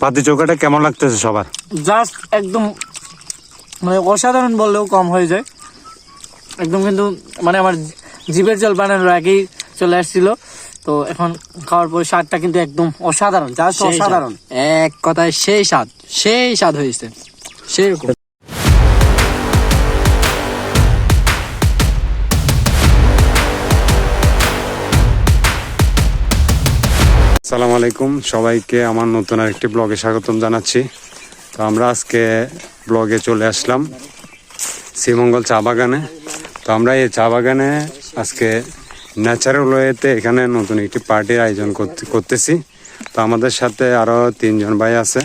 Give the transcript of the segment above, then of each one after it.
পাতি চৌকাটা কেমন লাগতেছে সবার? জাস্ট একদম মানে অসাধারণ বললেও কম হয়ে যায়। একদম কিন্তু মানে আমার জিভের জল বানানোর আগেই চলে আসছিল। তো এখন খাওয়ার পরে স্বাদটা কিন্তু একদম অসাধারণ জাস্ট অসাধারণ। এক কথায় সেই স্বাদ সেই স্বাদ হয়েছে। সেরকম সালাম আলাইকুম। সবাইকে আমার নতুন আরেকটি ব্লগে স্বাগতম জানাচ্ছি। তো আমরা আজকে ব্লগে চলে আসলাম শ্রীমঙ্গল চা বাগানে। তো আমরা এই চা বাগানে আজকে ন্যাচারাল ওয়েতে এখানে নতুন একটি পার্টির আয়োজন করতে- করতেছি। তো আমাদের সাথে আরও তিনজন ভাই আছে।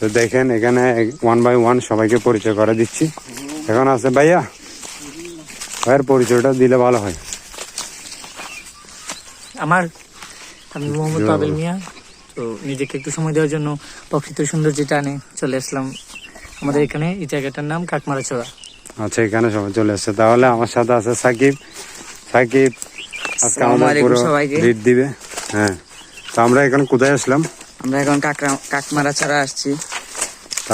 তো দেখেন এখানে ওয়ান বাই ওয়ান সবাইকে পরিচয় করে দিচ্ছি। এখন আছে ভাইয়া। ভাইয়ের পরিচয়টা দিলে ভালো হয়। আমার আমি মোহাম্মদ পাবেল মিয়া। তো নিজেকে একটু সময় দেওয়ার জন্য প্রকৃত সৌন্দর্য টানে চলে আসলাম আমাদের এখানে এই জায়গাটার নাম কাকমারা চড়া আচ্ছা এখানে সবাই চলে আসছে। তাহলে আমার সাথে আছে সাকিব। সাকিব আজকে আমাদের পুরো। দিবে। হ্যাঁ। তো আমরা এখন কোথায় আসলাম? আমরা এখন কাকরা কাকমারা ছাড়া আসছি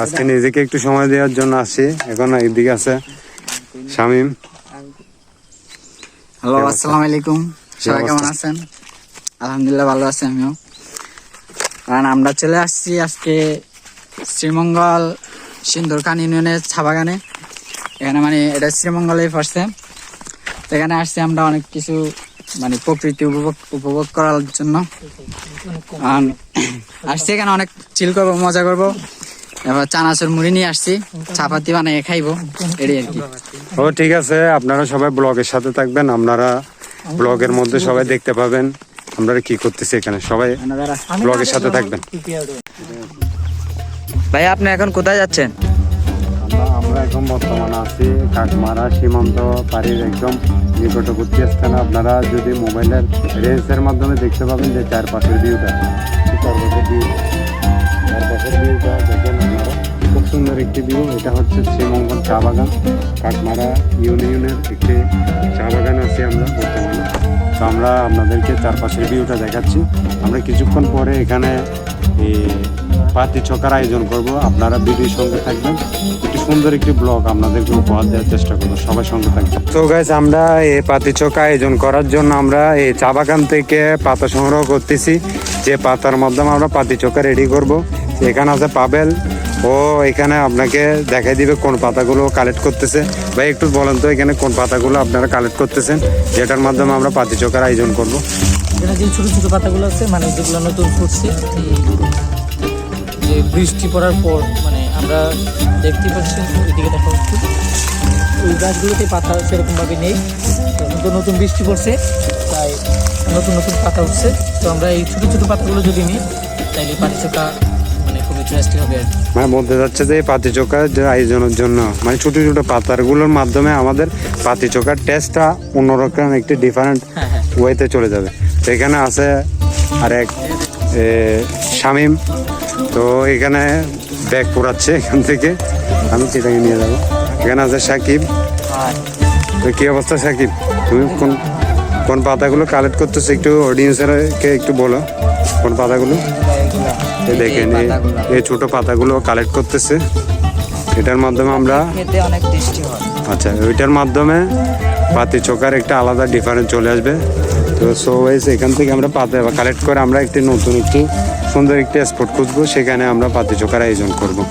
আজকে নিজেকে একটু সময় দেওয়ার জন্য আসছি। এখন এইদিকে আছে শামিম। হ্যালো আসসালামু আলাইকুম। সবাই কেমন আছেন? আলহামদুলিল্লাহ ভালো আছি আমিও। কারণ আমরা চলে আসছি আজকে শ্রীমঙ্গল সিন্দুরখান ইউনিয়নের চা বাগানে এখানে মানে এটা শ্রীমঙ্গলেই পড়ছে এখানে আসছি আমরা অনেক কিছু মানে প্রকৃতি উপভোগ উপভোগ করার জন্য। আসছি এখানে অনেক চিল করব, মজা করব। এবার চানাচুর মুড়ি নিয়ে আসছি, চাপাতি বানিয়ে খাইবো, এটাই আর কি। ও ঠিক আছে, আপনারা সবাই ব্লগের সাথে থাকবেন, আপনারা ব্লগের মধ্যে সবাই দেখতে পাবেন। আমরা কি করতেছি এখানে? সবাই ব্লগের সাথে থাকবেন। ভাই আপনি এখন কোথায় যাচ্ছেন? আমরা আমরা এখন বর্তমানে আছি কাকমারা সীমান্ত পাড়ির একদম নিকটবর্তী স্থানে। আপনারা যদি মোবাইলের রেঞ্জের মাধ্যমে দেখতে পাবেন যে চারপাশের ভিউটা চারপাশের ভিউ চারপাশের ভিউটা দেখেন আপনারা। খুব সুন্দর একটি ভিউ এটা হচ্ছে শ্রীমঙ্গল চা বাগান। কাকমারা ইউনিয়নের একটি চা বাগান আছে আমরা বর্তমানে। তো আমরা আপনাদেরকে চারপাশের ভিউটা দেখাচ্ছি। আমরা কিছুক্ষণ পরে এখানে পাতি ছকার আয়োজন করব। আপনারা ভিডিওর সঙ্গে থাকবেন। একটি সুন্দর একটি ব্লগ আপনাদেরকে উপহার দেওয়ার চেষ্টা করব। সবাই সঙ্গে থাকবেন। তো গাইজ আমরা এই পাতি ছকা আয়োজন করার জন্য আমরা এই চা বাগান থেকে পাতা সংগ্রহ করতেছি। যে পাতার মাধ্যমে আমরা পাতি চোখা রেডি করব। এখানে আছে পাবেল ও এখানে আপনাকে দেখাই দিবে কোন পাতাগুলো কালেক্ট করতেছে। ভাই, একটু বলেন তো এখানে কোন পাতাগুলো আপনারা কালেক্ট করতেছেন, যেটার মাধ্যমে আমরা পাতি চোখার আয়োজন করব। এখানে যে ছোট ছোট পাতাগুলো আছে মানে যেগুলো নতুন ফুটছে যে বৃষ্টি পড়ার পর মানে আমরা দেখতে পাচ্ছি, এদিকে দেখা ওই গাছগুলোতে পাতা সেরকম ভাবে নেই তো নতুন নতুন বৃষ্টি পড়ছে, তাই নতুন নতুন পাতা উঠছে। তো আমরা এই ছোটো ছোটো পাতাগুলো যদি নিই, তাইলে পাটি চোখা মানে হবে। মানে বলতে যাচ্ছে যে পাতি চোখার যে আয়োজনের জন্য মানে ছোট ছোট পাতারগুলোর মাধ্যমে আমাদের পাতি চোখার টেস্টটা অন্যরকম একটি ডিফারেন্ট হ্যাঁ হ্যাঁ। ওয়েতে চলে যাবে। তো এখানে আছে আরেক শামিম। তো এখানে ব্যাগ পোড়াচ্ছে এখান থেকে। আমি সেটাকে নিয়ে যাব। এখানে আছে সাকিব। তো কি অবস্থা সাকিব? তুমি কোন কোন পাতাগুলো কালেক্ট করতেছো একটু অডিয়েন্সেরকে একটু বলো কোন পাতাগুলো? দেখেন এই- এই ছোট পাতাগুলো কালেক্ট করতেছে। এটার মাধ্যমে আমরা খেতে অনেক টেস্টি হয়। আচ্ছা ওইটার মাধ্যমে পাতি চোখার একটা আলাদা ডিফারেন্স চলে আসবে। তো সো ওয়াইজ এখান থেকে আমরা পাতা কালেক্ট করে আমরা একটি নতুন একটি সুন্দর একটি স্পট খুঁজবো। সেখানে আমরা পাতি চোখার আয়োজন করব।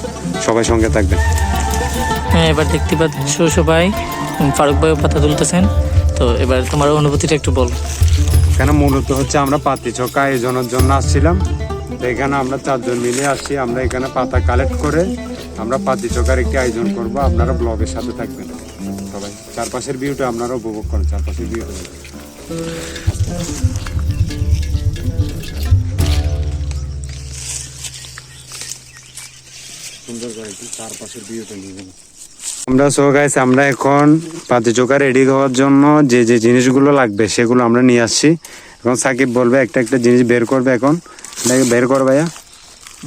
সবাই সঙ্গে থাকবেন। হ্যাঁ এবার দেখতে পাচ্ছ সবাই ফারুক ভাইও পাতা তুলতেছেন। তো এবার তোমার অনুভূতিটা একটু বল। কেন মূলত হচ্ছে আমরা পাতি চোখা আয়োজনের জন্য আসছিলাম। তো এখানে আমরা চারজন মিলে আসছি। আমরা এখানে পাতা কালেক্ট করে আমরা পাতি চোখার একটি আয়োজন করব। আপনারা ব্লগের সাথে থাকবেন। সবাই, চারপাশের ভিউটা আপনারা উপভোগ করেন, চারপাশের নিয়ে আমরা সো গাইস আমরা এখন পাতি চোখা রেডি হওয়ার জন্য যে যে জিনিসগুলো লাগবে সেগুলো আমরা নিয়ে আসছি। এখন সাকিব বলবে, একটা একটা জিনিস বের করবে এখন। এটাকে বের কর ভাইয়া।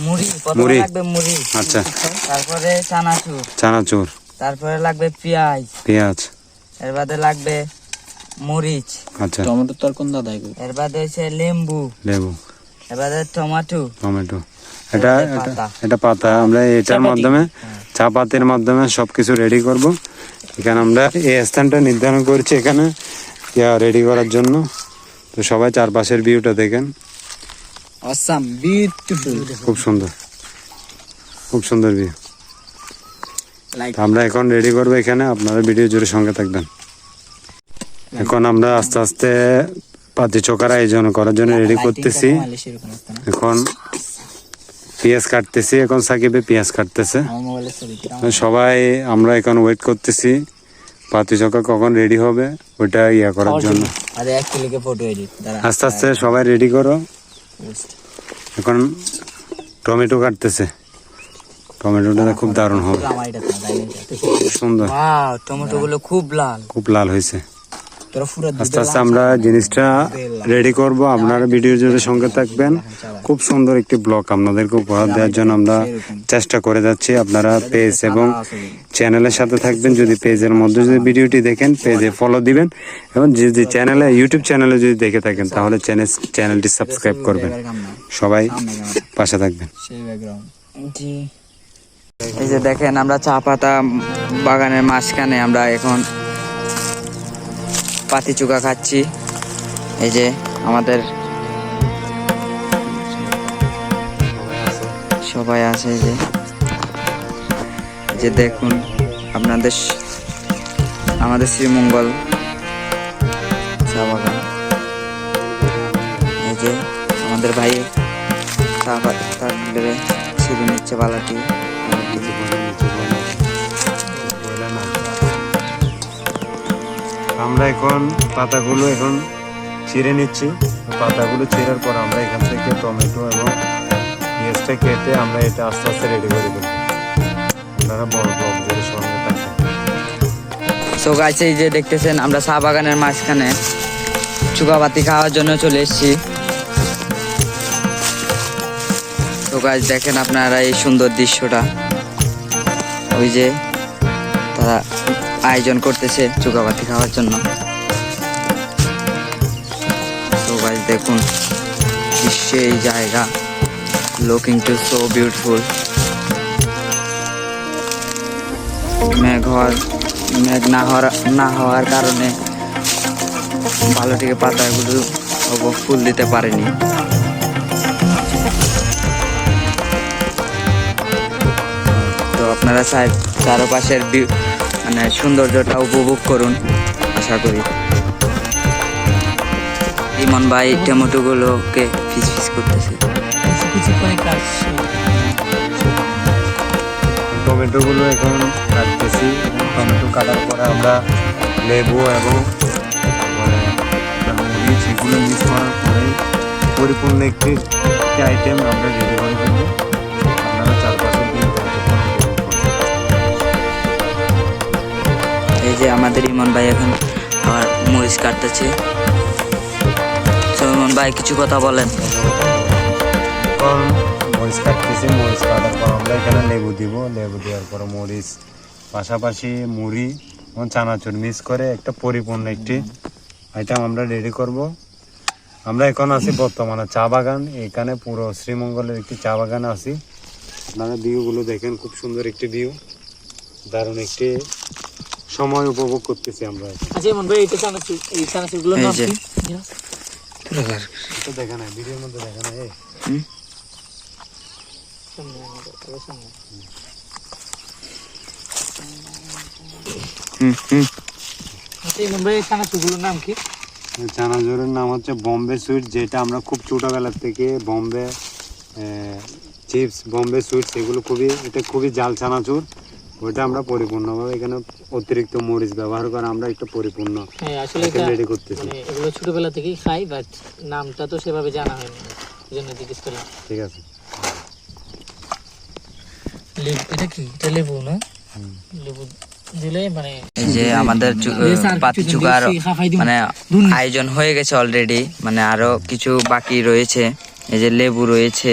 মুড়ি মুড়ি। লাগবে মুড়ি। আচ্ছা। তারপরে চানাচুর। চানাচুর। তারপরে লাগবে পেঁয়াজ। পেঁয়াজ। এর বাদে লাগবে মরিচ। আচ্ছা। টমেটো তো আর কোন দাদা এর বাদে হচ্ছে লেম্বু। লেবু। এর বাদে টমেটো। টমেটো। এটা এটা পাতা। আমরা এটার। মাধ্যমে চা পাতির মাধ্যমে সবকিছু রেডি করব। এখানে আমরা এই স্থানটা নির্ধারণ করেছি এখানে। রেডি করার জন্য। তো সবাই চারপাশের ভিউটা দেখেন। অসাম বিউটিফুল খুব সুন্দর। খুব সুন্দর ভিউ আমরা এখন রেডি করব এখানে। আপনারা ভিডিও জুড়ে সঙ্গে থাকবেন। এখন আমরা আস্তে আস্তে পাতি চোখার আয়োজন করার জন্য রেডি করতেছি। এখন পেঁয়াজ কাটতেছি। এখন সাকিবে পেঁয়াজ কাটতেছে। সবাই আমরা এখন ওয়েট করতেছি। পাতি চোখা কখন রেডি হবে ওইটা ইয়া করার জন্য। আস্তে আস্তে সবাই রেডি করো। এখন টমেটো কাটতেছে। টমেটোটা খুব দারুণ হবে। সুন্দর। টমেটো গুলো খুব লাল। খুব লাল হয়েছে। আস্তে আস্তে আমরা জিনিসটা রেডি করব। আপনারা ভিডিও জুড়ে সঙ্গে থাকবেন। খুব সুন্দর একটি ব্লগ আপনাদেরকে উপহার দেওয়ার জন্য আমরা চেষ্টা করে যাচ্ছি আপনারা পেজ এবং চ্যানেলের সাথে থাকবেন। যদি পেজের মধ্যে যদি ভিডিওটি দেখেন পেজে ফলো দিবেন এবং যদি চ্যানেলে ইউটিউব চ্যানেলে যদি দেখে থাকেন তাহলে চ্যানেল চ্যানেলটি সাবস্ক্রাইব করবেন। সবাই পাশে থাকবেন। সেই ব্যাকগ্রাউন্ড জি। এই যে দেখেন আমরা চা পাতা বাগানের মাঝখানে আমরা এখন পাতি চুকা খাচ্ছি। এই যে আমাদের সবাই আছে যে। যে দেখুন আপনাদের আমাদের শ্রীমঙ্গল চা বাগান। এই যে আমাদের ভাই ধরে ছিঁড়ে নিচ্ছে বালাটি। আমরা এখন পাতাগুলো এখন ছিঁড়ে নিচ্ছি। পাতাগুলো ছিঁড়ার পর আমরা এখান থেকে টমেটো এবং পেঁয়াজটা কেটে আমরা এটা আস্তে আস্তে রেডি করে দেবো। আপনারা বড় ব্লগ জুড়ে সঙ্গে থাকবেন। সো গাছ এই যে দেখতেছেন, আমরা চা বাগানের মাঝখানে চুকাবাতি খাওয়ার জন্য চলে এসেছি। তো গাছ দেখেন আপনারা এই সুন্দর দৃশ্যটা। ওই যে তারা আয়োজন করতেছে চুকাবাতি খাওয়ার জন্য। তো গাছ দেখুন দৃশ্য এই জায়গা লুকিং টু সো বিউটিফুল মেঘ হওয়ার, মেঘ না হওয়ার না হওয়ার কারণে ভালো থেকে পাতাগুলো ফুল দিতে পারেনি। তো আপনারা চারপাশের মানে সৌন্দর্যটা উপভোগ করুন আশা করি। ইমন ভাই টমেটোগুলোকে ফিস ফিস করতেছে। কিছু কিছু করে কাজ টমেটোগুলো এখন কাটতেছি। টমেটো কাটার পরে আমরা লেবু এবং মানে মরিচ এগুলো মিক্স করার পরে পরিপূর্ণ একটি আইটেম আমরা রেডি যে আমাদের ইমন ভাই এখন আবার মরিচ কাটতেছে। তো ইমন ভাই, কিছু কথা বলেন। মরিচ কাটতেছি মরিচ কাটার পর আমরা এখানে লেবু দিব। লেবু দেওয়ার পর মরিচ, পাশাপাশি মুড়ি এবং চানাচুর মিক্স করে একটা পরিপূর্ণ একটি আইটেম আমরা রেডি করব। আমরা এখন আছি বর্তমানে চা বাগান। এখানে পুরো শ্রীমঙ্গলের একটি চা বাগান আছি। আপনারা ভিউগুলো দেখেন, খুব সুন্দর একটি ভিউ দারুণ একটি সময় উপভোগ করতেছি আমরা। আচ্ছা এমন ভাই এটা চানাচুর এই নাম কি? এটা দেখা নাই ভিডিওর মধ্যে দেখা এই। আচ্ছা নাম চানাচুরের নাম হচ্ছে বম্বে সুইট যেটা আমরা খুব ছোটোবেলার থেকে বম্বে চিপস বম্বে সুইটস এগুলো খুবই এটা খুবই জাল চানাচুর। ওইটা আমরা পরিপূর্ণভাবে এখানে অতিরিক্ত মরিচ ব্যবহার করে আমরা একটু পরিপূর্ণ। হ্যাঁ আসলে রেডি করতেছি। মানে এগুলো ছোটবেলা থেকেই খাই বাট নামটা তো সেভাবে জানা হয়নি এই জন্য জিজ্ঞেস করলাম। ঠিক আছে। এটা কি? এটা লেবু না? লেবু দিলে মানে এই যে আমাদের পাতি চুকার মানে আয়োজন হয়ে গেছে অলরেডি মানে আরও কিছু বাকি রয়েছে। এই যে লেবু রয়েছে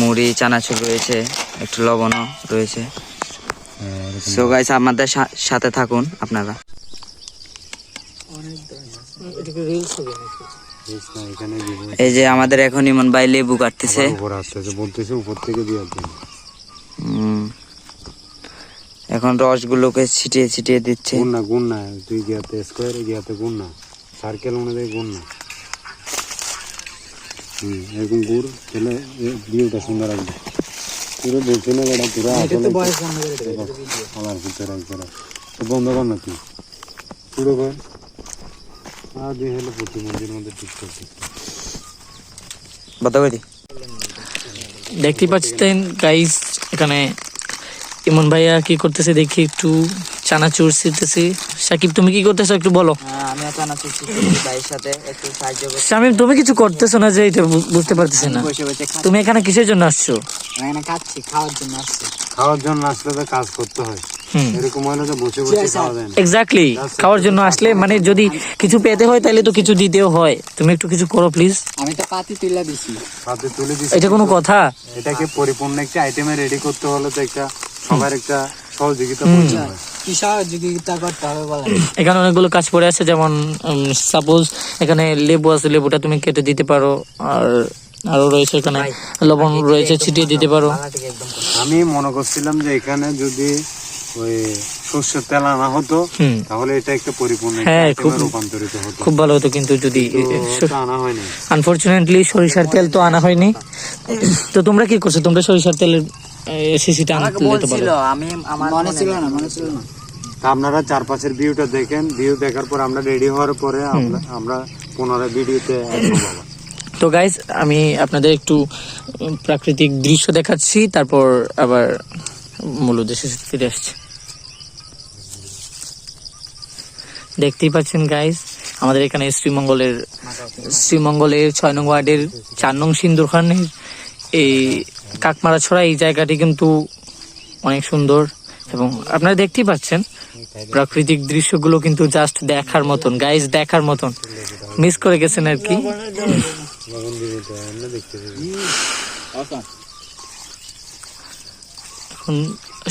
মুড়ি চানাচুর রয়েছে একটু লবণও রয়েছে। সো গাইস আমাদের সাথে থাকুন আপনারা। এই যে আমাদের এখন ইমন ভাই লেবু কাটতেছে। বলতেছে উপর থেকে দেওয়ার জন্য। এখন রসগুলোকে ছিটিয়ে ছিটিয়ে দিচ্ছে। গুণ না গুণ না তুই গিয়াতে স্কোয়ারে গিয়াতে গুণ না সার্কেল অনুযায়ী গুণ না হুম এরকম গুড় তাহলে ভিউটা সুন্দর আসবে। পুরো না পুরো আসলে আমার ভিতরে একবার। তো বন্ধ কর না তুই। পুরো কর। আর দুই হলো প্রতিমন্দির মধ্যে ঠিক করতে বন্ধ করে দি দেখতেই পাচ্ছেন গাইস এখানে ইমন ভাইয়া কি করতেছে দেখি একটু। চানাচুর ছিটতেছে। সাকিব তুমি কি করতেছো একটু বলো। আমি চানাচুর ভাইয়ের সাথে একটু সাহায্য করছি। শামিম তুমি কিছু করতেছো না যে এটা বুঝতে পারতেছি না। বসে বসে খাচ্ছি। তুমি এখানে কিসের জন্য আসছো? এখানে খাচ্ছি খাওয়ার জন্য আসছি। খাওয়ার জন্য আসলে তো কাজ করতে হয়। এরকম হলে তো বসে বসে খাওয়া যায় না। এক্স্যাক্টলি খাওয়ার জন্য আসলে মানে যদি কিছু পেতে হয় তাহলে তো কিছু দিতেও হয়। তুমি একটু কিছু করো প্লিজ আমি তো পাতি তুলে দিছি। হাতে তুলে দিচ্ছি এটা কোনো কথা? এটাকে পরিপূর্ণ একটা আইটেমে রেডি করতে হলে তো একটা সবার একটা সহযোগিতা প্রয়োজন হয়। কি সহযোগিতা করতে হবে বলেন। এখানে অনেকগুলো কাজ পড়ে আছে যেমন সাপোজ এখানে লেবু আছে লেবুটা তুমি কেটে দিতে পারো আর আরও রয়েছে এখানে লবণ রয়েছে ছিটিয়ে দিতে পারো। আমি মনে করছিলাম যে এখানে যদি ওই সর্ষের তেল আনা হতো তাহলে এটা একটা পরিপূর্ণ হ্যাঁ, খুব- রূপান্তরিত হতো। খুব ভালো হতো কিন্তু যদি আনা হয়নি। আনফরচুনেটলি সরিষার তেল তো আনা হয়নি। তো তোমরা কি করছ? তোমরা সরিষার তেলের আনতে পারো। আমি আমার মনে ছিল না মনে ছিল না। আপনারা চারপাশের ভিউটা দেখেন ভিউ দেখার পর আমরা রেডি হওয়ার পরে আমরা- পুনরায় ভিডিওতে তো গাইজ আমি আপনাদের একটু প্রাকৃতিক দৃশ্য দেখাচ্ছি তারপর আবার মূল উদ্দেশ্যে ফিরে আসছি। দেখতেই পাচ্ছেন গাইজ আমাদের এখানে শ্রীমঙ্গলের শ্রীমঙ্গলের ছয় নং ওয়ার্ডের চার নং সিন্দুরখানের এই কাকমারা ছড়া এই জায়গাটি কিন্তু অনেক সুন্দর এবং আপনারা দেখতেই পাচ্ছেন প্রাকৃতিক দৃশ্যগুলো কিন্তু জাস্ট দেখার মতন। গাইজ দেখার মতন। মিস করে গেছেন আর কি।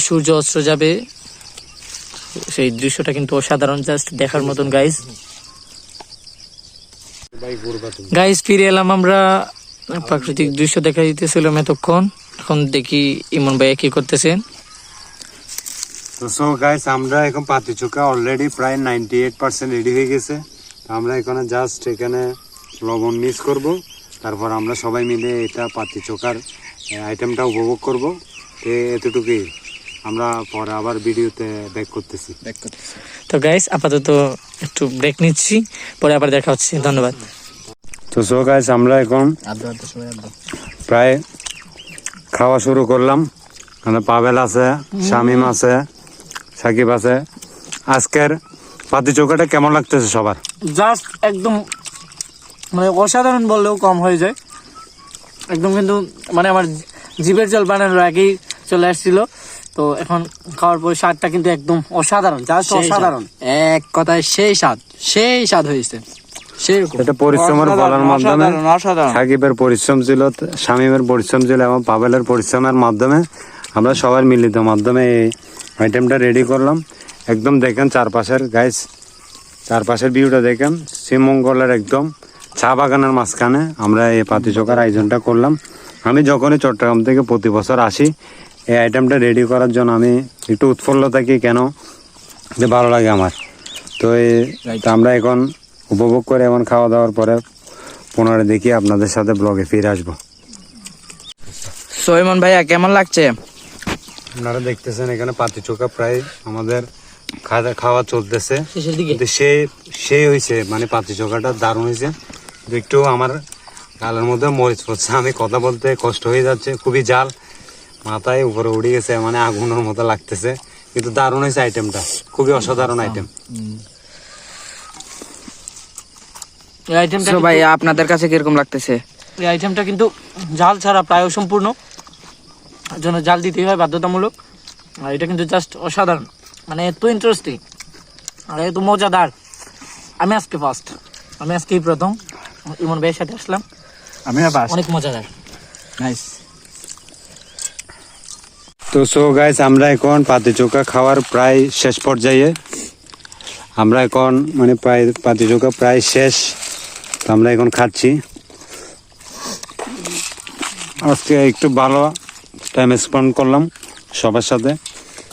সূর্য অস্ত্র যাবে। সেই দৃশ্যটা কিন্তু অসাধারণ জাস্ট দেখার মতন গাইজ গাইজ ফিরে এলাম আমরা। প্রাকৃতিক দৃশ্য দেখা দিতেছিলাম এতক্ষণ। এখন দেখি ইমন ভাইয়া কি করতেছেন। তো সো গাইস আমরা এখন পাতি চোখা অলরেডি প্রায় নাইনটি এইট পার্সেন্ট রেডি হয়ে গেছে। তো আমরা এখানে জাস্ট এখানে লবণ মিক্স করব। তারপর আমরা সবাই মিলে এটা পাতি চোখার আইটেমটা উপভোগ করব। তো এতটুকুই। আমরা পরে আবার ভিডিওতে ব্যাক করতেছি। তো গাইস আপাতত একটু ব্রেক নিচ্ছি। পরে আবার দেখা হচ্ছে। ধন্যবাদ। তো সো গাইস আমরা এখন প্রায় খাওয়া শুরু করলাম। এখানে পাবেল আছে শামিম আছে। সাকিব আছে। আজকের পাতি চোখাটা কেমন লাগতেছে সবার? জাস্ট একদম মানে অসাধারণ বললেও কম হয়ে যায়। একদম কিন্তু মানে আমার জিভের জল বানানোর আগেই চলে আসছিল। তো এখন খাওয়ার পর স্বাদটা কিন্তু একদম অসাধারণ জাস্ট অসাধারণ। এক কথায় সেই স্বাদ সেই স্বাদ হয়েছে। এটা পরিশ্রমের বলার মাধ্যমে সাকিবের পরিশ্রম ছিল শামিমের পরিশ্রম ছিল এবং পাবেলের পরিশ্রমের মাধ্যমে আমরা সবাই মিলিত মাধ্যমে এই আইটেমটা রেডি করলাম। একদম দেখেন চারপাশের গাইস চারপাশের ভিউটা দেখেন। শ্রীমঙ্গলের একদম চা বাগানের মাঝখানে আমরা এই পাতি চোখার আয়োজনটা করলাম। আমি যখনই চট্টগ্রাম থেকে প্রতি বছর আসি এই আইটেমটা রেডি করার জন্য আমি একটু উৎফুল্ল থাকি কেন? যে ভালো লাগে আমার। তো এই- তো আমরা এখন উপভোগ করে এমন খাওয়া দাওয়ার পরে পুনরায় দেখি আপনাদের সাথে ব্লগে ফিরে আসব। সৈমন ভাইয়া কেমন লাগছে? আপনারা দেখতেছেন এখানে পাতি চোখা প্রায় আমাদের খাওয়া খাওয়া চলতেছে। শেষের দিকে? কিন্তু সে সে হয়েছে মানে পাতি চোখাটা দারুণ হয়েছে একটু আমার গালের মধ্যে মরিচ পড়ছে। আমি কথা বলতে কষ্ট হয়ে যাচ্ছে খুবই জাল। মাথায় উপরে উড়ে গেছে মানে আগুনের মতো লাগতেছে। কিন্তু দারুণ হয়েছে আইটেমটা খুবই অসাধারণ আইটেম এই আইটেমটা ভাই আপনাদের কাছে কীরকম লাগতেছে? এই আইটেমটা কিন্তু জাল ছাড়া প্রায় অসম্পূর্ণ। এর জন্য জাল দিতেই হয় বাধ্যতামূলক। আর এটা কিন্তু জাস্ট অসাধারণ। মানে এত ইন্টারেস্টিং আর এত মজাদার। আমি আজকে ফার্স্ট আমি আজকেই প্রথম। ইমন ভাইয়ের সাথে আসলাম। আমি অনেক মজাদার। নাইস তো সো গাইস আমরা এখন পাতি চোখা খাওয়ার প্রায় শেষ পর্যায়ে। আমরা এখন মানে প্রায় পাতি চোখা প্রায় শেষ। তো আমরা এখন খাচ্ছি। আজকে একটু ভালো টাইম স্পেন্ড করলাম সবার সাথে।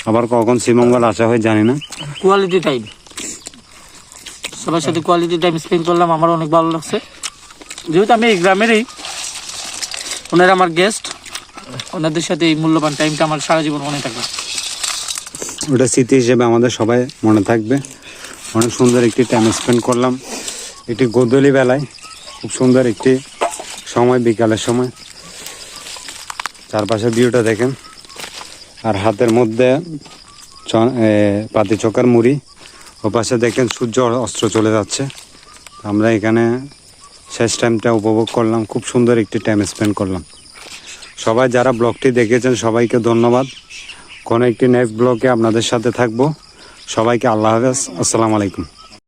আবার কখন শ্রীমঙ্গল আসা হয় জানি না। কোয়ালিটি টাইম সবার সাথে কোয়ালিটি টাইম স্পেন্ড করলাম আমার অনেক ভালো লাগছে। যেহেতু আমি এই গ্রামেরই ওনারা আমার গেস্ট ওনাদের সাথে এই মূল্যবান টাইমটা আমার সারা জীবন মনে থাকবে। ওটা স্মৃতি হিসেবে আমাদের সবাই মনে থাকবে। অনেক সুন্দর একটি টাইম স্পেন্ড করলাম। একটি গোধূলি বেলায় খুব সুন্দর একটি সময় বিকালের সময়। চারপাশের ভিউটা দেখেন। আর হাতের মধ্যে পাতি চোকার মুড়ি। ও পাশে দেখেন সূর্য অস্ত্র চলে যাচ্ছে। আমরা এখানে শেষ টাইমটা উপভোগ করলাম। খুব সুন্দর একটি টাইম স্পেন্ড করলাম। সবাই যারা ব্লগটি দেখেছেন, সবাইকে ধন্যবাদ। কোনো একটি নেক্সট ব্লগে আপনাদের সাথে থাকব। সবাইকে আল্লাহ হাফেজ। আসসালামু আলাইকুম।